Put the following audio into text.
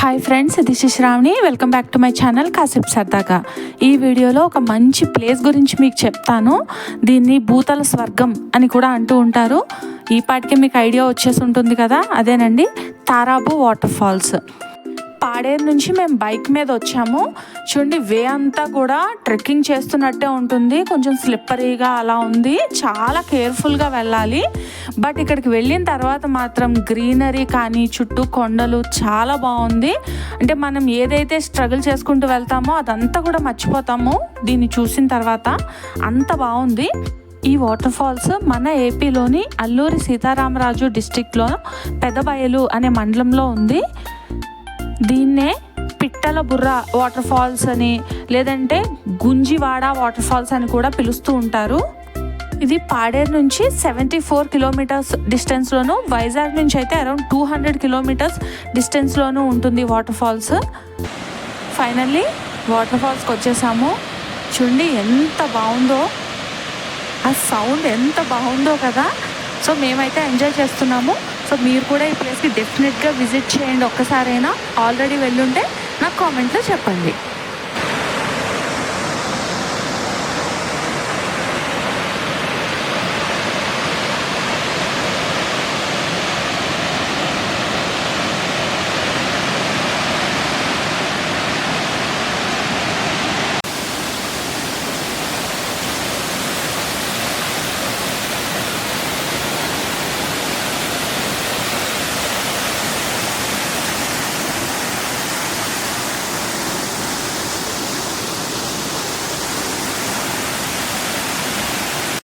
Hi friends this is Shravani welcome back to my channel కాసేపు సరదాగా ఈ వీడియోలో ఒక మంచి ప్లేస్ గురించి మీకు చెప్తాను. దీన్ని భూతల స్వర్గం అని కూడా అంటూ ఉంటారు. ఈ పాటికి మీకు ఐడియా వచ్చేసి ఉంటుంది కదా? అదేనండి తారాబు వాటర్ ఫాల్స్ పాడేరు నుంచి మేము బైక్ మీద వచ్చాము. చూడండి వే అంతా కూడా ట్రెక్కింగ్ చేస్తున్నట్టే ఉంటుంది. కొంచెం స్లిప్పరీగా అలా ఉంది. చాలా కేర్ఫుల్గా వెళ్ళాలి. బట్ ఇక్కడికి వెళ్ళిన తర్వాత మాత్రం గ్రీనరీ కానీ చుట్టూ కొండలు చాలా బాగుంది. అంటే మనం ఏదైతే స్ట్రగుల్ చేసుకుంటూ వెళ్తామో అదంతా కూడా మర్చిపోతాము. దీన్ని చూసిన తర్వాత అంత బాగుంది. ఈ వాటర్ ఫాల్స్ మన ఏపీలోని అల్లూరి సీతారామరాజు డిస్టిక్లో పెదబయలు అనే మండలంలో ఉంది. దీన్నే పిట్టల బుర్ర వాటర్ ఫాల్స్ అని లేదంటే గుంజివాడ వాటర్ ఫాల్స్ అని కూడా పిలుస్తూ ఉంటారు. ఇది పాడేరు నుంచి సెవెంటీ ఫోర్ కిలోమీటర్స్ డిస్టెన్స్లోను వైజాగ్ నుంచి అయితే అరౌండ్ టూ హండ్రెడ్ కిలోమీటర్స్ డిస్టెన్స్లోనూ ఉంటుంది వాటర్ ఫాల్స్ ఫైనల్లీ వాటర్ ఫాల్స్కి వచ్చేసాము. చూడండి ఎంత బాగుందో ఆ సౌండ్ ఎంత బాగుందో కదా. సో మేమైతే ఎంజాయ్ చేస్తున్నాము. సో మీరు కూడా ఈ ప్లేస్కి డెఫినెట్గా విజిట్ చేయండి ఒక్కసారైనా. ఆల్రెడీ వెళ్ళుంటే నాకు కామెంట్లో చెప్పండి.